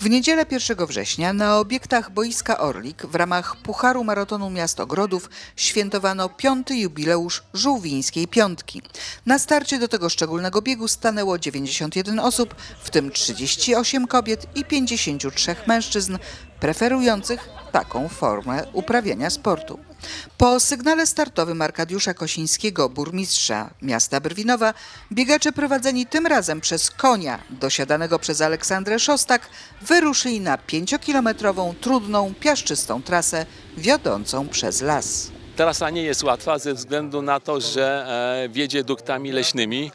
W niedzielę 1 września na obiektach boiska Orlik w ramach Pucharu Maratonu Miast Ogrodów świętowano piąty jubileusz żółwińskiej piątki. Na starcie do tego szczególnego biegu stanęło 91 osób, w tym 38 kobiet i 53 mężczyzn, preferujących taką formę uprawiania sportu. Po sygnale startowym Arkadiusza Kosińskiego, burmistrza miasta Brwinowa, biegacze prowadzeni tym razem przez konia dosiadanego przez Aleksandrę Szostak wyruszyli na pięciokilometrową, trudną, piaszczystą trasę wiodącą przez las. Trasa nie jest łatwa ze względu na to, że e, wiedzie duktami leśnymi.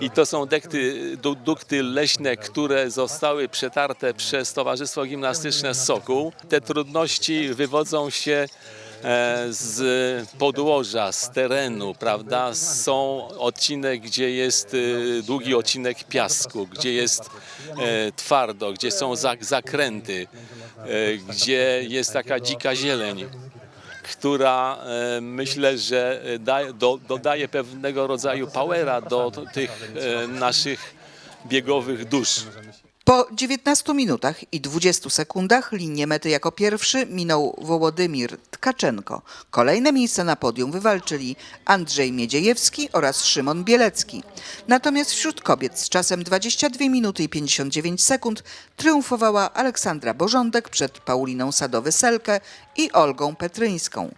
I to są dekty, du, dukty leśne, które zostały przetarte przez Towarzystwo Gimnastyczne Sokół. Te trudności wywodzą się z podłoża, z terenu, prawda? Są odcinek, gdzie jest e, długi odcinek piasku, gdzie jest e, twardo, gdzie są zak- zakręty, e, gdzie jest taka dzika zieleń która e, myślę, że e, da, do, dodaje pewnego rodzaju powera do tych e, naszych biegowych dusz. Po 19 minutach i 20 sekundach linię mety jako pierwszy minął Wołodymir Tkaczenko. Kolejne miejsca na podium wywalczyli Andrzej Miedziejewski oraz Szymon Bielecki. Natomiast wśród kobiet z czasem 22 minuty i 59 sekund triumfowała Aleksandra Bożądek przed Pauliną Sadowy-Selkę i Olgą Petryńską.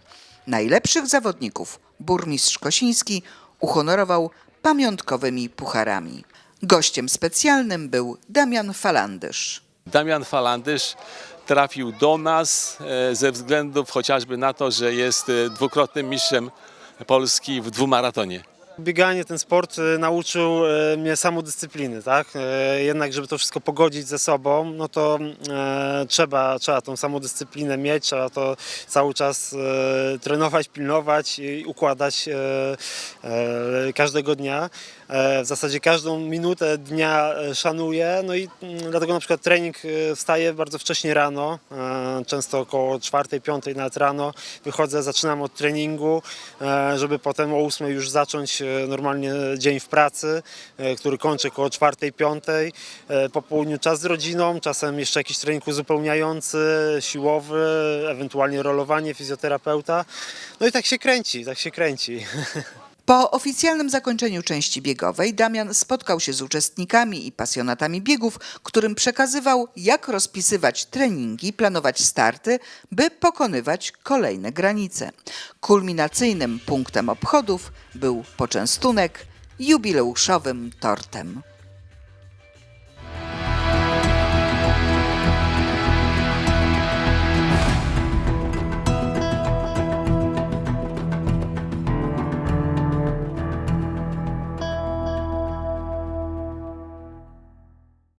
Najlepszych zawodników burmistrz Kosiński uhonorował pamiątkowymi pucharami. Gościem specjalnym był Damian Falandysz. Damian Falandysz trafił do nas e, ze względów chociażby na to, że jest e, dwukrotnym mistrzem Polski w dwumaratonie. Bieganie, ten sport e, nauczył e, mnie samodyscypliny, tak? E, Jednak, żeby to wszystko pogodzić ze sobą, no to e, trzeba, trzeba tą samodyscyplinę mieć, trzeba to cały czas trenować, pilnować i układać każdego dnia. W zasadzie każdą minutę dnia szanuję, no i mm, dlatego na przykład trening e, wstaję bardzo wcześnie rano, często około 4-5 nawet rano, wychodzę, zaczynam od treningu, żeby potem o 8 już zacząć normalnie dzień w pracy, e, który kończę około 4-5. E, Po południu czas z rodziną, czasem jeszcze jakiś trening uzupełniający, siłowy, ewentualnie rolowanie fizjoterapeuta. No i tak się kręci, tak się kręci. Po oficjalnym zakończeniu części biegowej Damian spotkał się z uczestnikami i pasjonatami biegów, którym przekazywał, jak rozpisywać treningi, planować starty, by pokonywać kolejne granice. Kulminacyjnym punktem obchodów był poczęstunek jubileuszowym tortem.